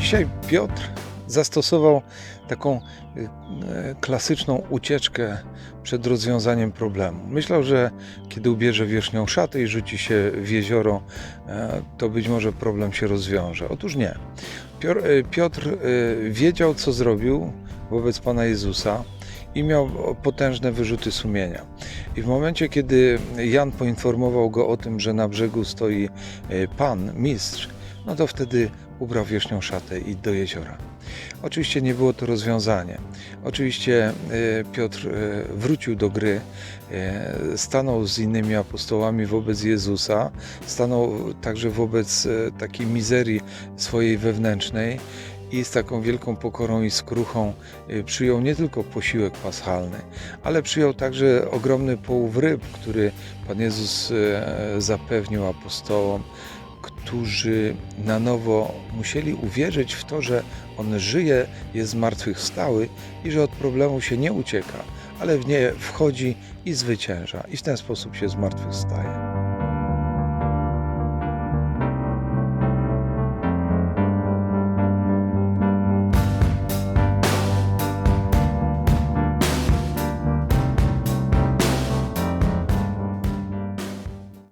Dzisiaj Piotr zastosował taką y, e, klasyczną ucieczkę przed rozwiązaniem problemu. Myślał, że kiedy ubierze wierzchnią szatę i rzuci się w jezioro, e, to być może problem się rozwiąże. Otóż nie. E, Piotr wiedział, co zrobił wobec Pana Jezusa i miał potężne wyrzuty sumienia. I w momencie, kiedy Jan poinformował go o tym, że na brzegu stoi Pan, mistrz, no to wtedy ubrał wierzchnią szatę i do jeziora. Oczywiście nie było to rozwiązanie. Oczywiście e, Piotr e, wrócił do gry, e, stanął z innymi apostołami wobec Jezusa, stanął także wobec takiej mizerii swojej wewnętrznej i z taką wielką pokorą i skruchą przyjął nie tylko posiłek paschalny, ale przyjął także ogromny połów ryb, który Pan Jezus zapewnił apostołom, którzy na nowo musieli uwierzyć w to, że On żyje, jest zmartwychwstały i że od problemu się nie ucieka, ale w nie wchodzi i zwycięża i w ten sposób się zmartwychwstaje.